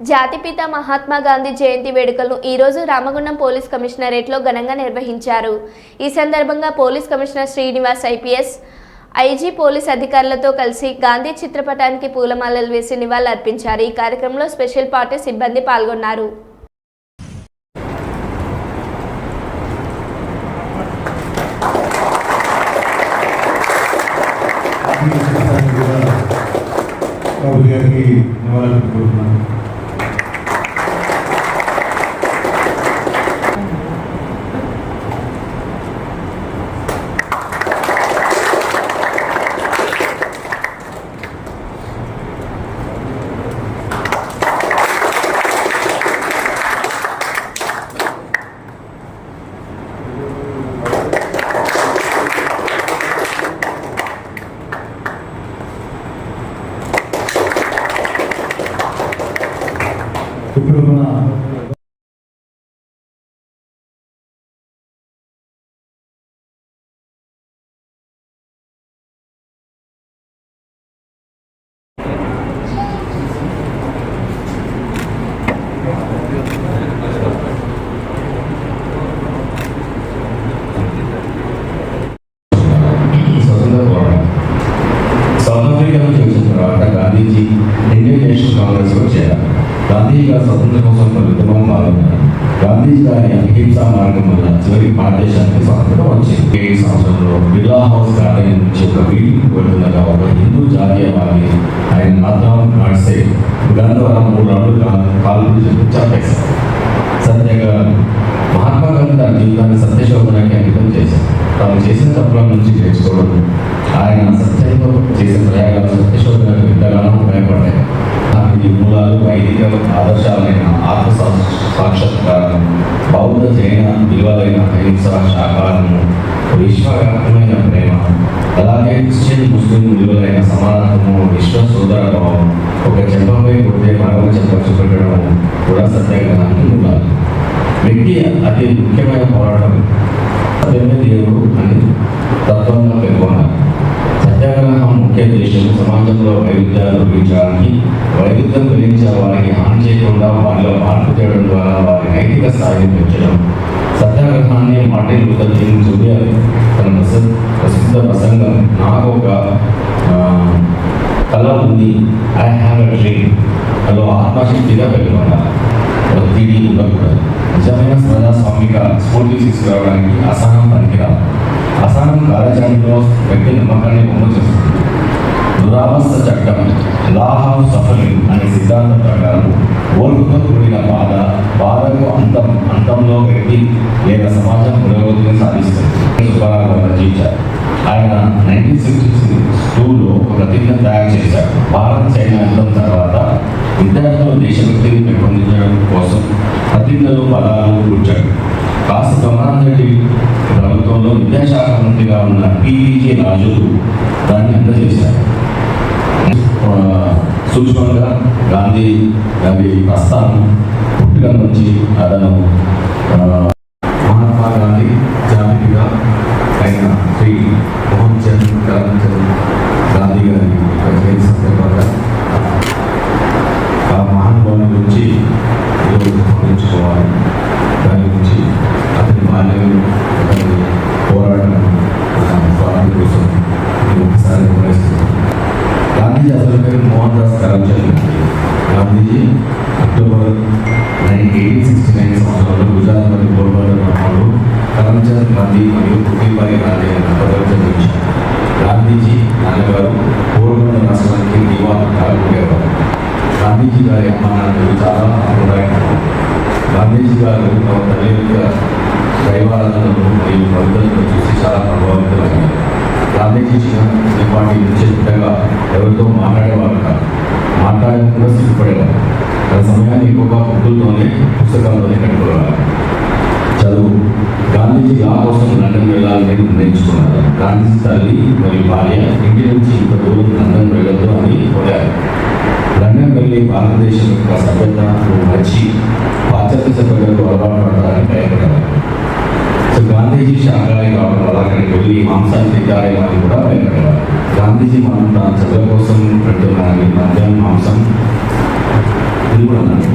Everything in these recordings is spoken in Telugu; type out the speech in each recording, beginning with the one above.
జాతిపిత మహాత్మా గాంధీ జయంతి వేడుకలను ఈరోజు రామగుండం పోలీస్ కమిషనరేట్లో ఘనంగా నిర్వహించారు. ఈ సందర్భంగా police commissioner Srinivas IPS IG police అధికారులతో కలిసి గాంధీ చిత్రపటానికి పూలమాలలు వేసి నివాళులర్పించారు ఈ కార్యక్రమంలో స్పెషల్ పార్టీ సిబ్బంది పాల్గొన్నారు. గారికి నివాళులు కోరుతున్నాను ఇప్పుడు గాంధీ గారు కోసం పలు ఉద్యమం పాల్గొన్నారు గాంధీజీ గారి అహింసా మార్గం వల్ల చివరి భారతదేశానికి స్వాతంత్రం వచ్చింది. ఈ సంవత్సరంలో బిర్లా హౌస్ గార్డెన్ నుంచి ఒక మీటింగ్ వెళ్తుండగా ఒక హిందూ జాతీయవాది ఆయన నాథాం గాడ్సే గంధవరం మూడు రౌండ్లు కాళ్ళు చంపేశారు. సత్యంగా మహాత్మా గాంధీ తన జీవితాన్ని సత్యశోధనకి అంకితం చేశారు. తాను చేసిన తప్పుల నుంచి నేర్చుకోవడం ఆయన సత్యంతో చేసిన ప్రయాగాలు సత్యశోధనకు ఎంతగానో ఉపయోగపడ్డాయి. ఇది మూలాలు వైదిక ఆదర్శాలైన ఆత్మ సా- సాక్షాత్కారం బౌద్ధ జైన విలువలైన అహింస శాకాలను విశ్వవ్యాప్తమైన ప్రేమ అలాగే క్రిస్టియన్ ముస్లిం విలువలైన సమానత్వము విశ్వ సోదర భావం ఒక చెంపపై కొట్టే మరొక చెంప చూపెట్టడం కూడా సత్యాగ్రహానికి మూలాలు. వ్యక్తి అతి ముఖ్యమైన పోరాటం సత్యమే దేవుడు అని తత్వంగా పేర్కొన్నారు. సత్యాగ్రహం ముఖ్య ఉద్దేశం సమాజంలో వైవిధ్యాలు తొలగించడానికి వైవిధ్యం గురించి వారికి హాని చేయకుండా వారిలో మార్పు చేయడం ద్వారా వారి నైతిక స్థాయిని పెంచడం. సత్యాగ్రహాన్ని మార్టిన్ లూథర్ కింగ్ జూనియర్ తన ప్రసిద్ధ ప్రసంగం నాకు ఒక కళ ఉంది. ఐ హ్యావ్ ఎ డ్రీమ్ అలో ఆత్మశక్తిగా పెట్టుకున్నారు ఒత్తిడి ఉండకూడదు. నిజమైన ప్రజాస్వామిక స్ఫూర్తి తీసుకురావడానికి అసహనం పనికిరాదు. అసహనం కార్యాచరణలో వ్యక్తి నమ్మకాన్ని పొందు చేస్తుంది. దురావస్థ చట్టం లా ఆఫ్ సఫరింగ్ అనే సిద్ధాంతం ప్రకారం ఓర్పుతో కూడిన బాధ బాధకు అంతం అంతంలో వ్యక్తి లేదా సమాజం పురోగతిని సాధిస్తుంది. సుబ్బారావు రచించారు. ఆయన నైన్టీన్ సిక్స్టీ టూలో ఒక ప్రతిజ్ఞ తయారు చేశారు. భారత్ చైనా యుద్ధం తర్వాత విద్యార్థులు దేశభక్తిని పెంపొందించడం కోసం ప్రతిజ్ఞలు పదాలు కూర్చాడు కాస్త బ్రహ్మాందరెడ్డి ప్రభుత్వంలో విద్యాశాఖ మంత్రిగా ఉన్న పివిజే రాజు సూక్ష్మంగా గాంధీ గారి ప్రస్థానం పుట్టుక నుంచి అతను ఆ, మహాత్మా గాంధీ జాతిగా అయిన Shri Gandhiji October nine eighteen sixty nine సంవత్సరంలో గుజరాత్ మరియు పోర్బందర్ గ్రామంలో కరంచంద్ గాంధీ మరియు పుట్టిబాయి గాంధీ అన్న పదవి జన్మించారు గాంధీజీ నాన్నగారు పోర్బందర్ రాష్ట్రానికి దివాన్ కాలుండేవారు గాంధీజీ గారి అమ్మ నాన్నలు చాలా అభిప్రాయం గాంధీజీ గారు తమ తల్లి యొక్క దైవారాధనలు మరియు కవితలను చూసి చాలా ప్రభావితమయ్యారు గాంధీజీ చిన్న చిన్నపాటి నుంచి బిడ్డగా ఎవరితో మాట్లాడేవారు కాదు. మాట్లాడడానికి కూడా సిగ్గుపడేవారు. తన సమయాన్ని ఎక్కువగా బుక్కులతోనే పుస్తకాల్లోనే కట్టుకోవాలి చదువు. గాంధీజీ లా కోసం లండన్ వెళ్ళాలని నిర్ణయించుకున్నారు. గాంధీజీ తల్లి మరియు భార్య ఇంటి నుంచి ఇంత దూరం లండన్ వెళ్ళొద్దు అని కోరారు. లండన్ వెళ్ళి భారతదేశం యొక్క సభ్యత వచ్చి పాశ్చాత్య సభ్యులకు అలవాటు పడడానికి భయపడ్డారు గాంధీజీ శాకాహారి కావడం వల్ల అక్కడికి వెళ్ళి మాంసాన్ని తింటారేమో అని కూడా భయపడేవారు గాంధీజీ మనం తన చదువు కోసం పెడుతున్నారని మద్యం మాంసం ఇది కూడా నాకు.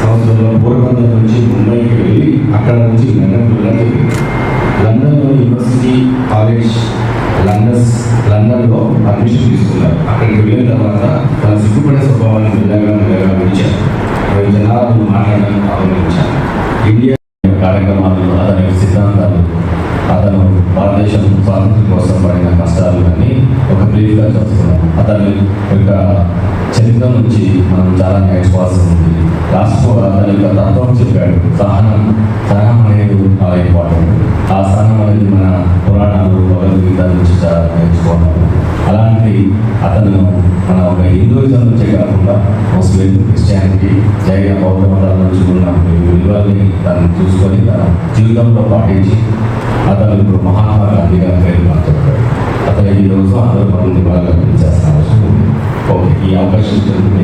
సంవత్సరంలో పూర్వబందర్ నుంచి ముంబైకి వెళ్ళి మరి జనాలను మాట్లాడడానికి ప్రారంభించాను ఇండియా కార్యక్రమాలు అతని సిద్ధాంతాలు అతను భారతదేశం స్వాతంత్రం కోసం పడిన కష్టాలు అన్నీ ఒక బ్రీఫ్గా చెప్తున్నాం అతని యొక్క చరిత్ర నుంచి మనం చాలా నేర్చుకోవాల్సి ఉంది. రాష్ట్ర అతని యొక్క తత్వం చెప్పాడు. సహనం సహనం అనేది చాలా ఇంపార్టెంట్. ఆ సహనం అనేది మన పురాణాలు ముస్లిం క్రిస్టియానిటీ జైన బౌద్ధ మతాల నుంచి ఉన్న విలువల్ని తను చూసుకొని తన జీవితంలో పాటించి అతను ఇప్పుడు మహాత్మా గాంధీగా పేరు మార్చబడ్డాడు అతను ఈరోజు అందరూ మనం నివాళులు అర్పించాల్సిన అవసరం ఉంది. ఓకే ఈ అవకాశం ఇచ్చినందుకు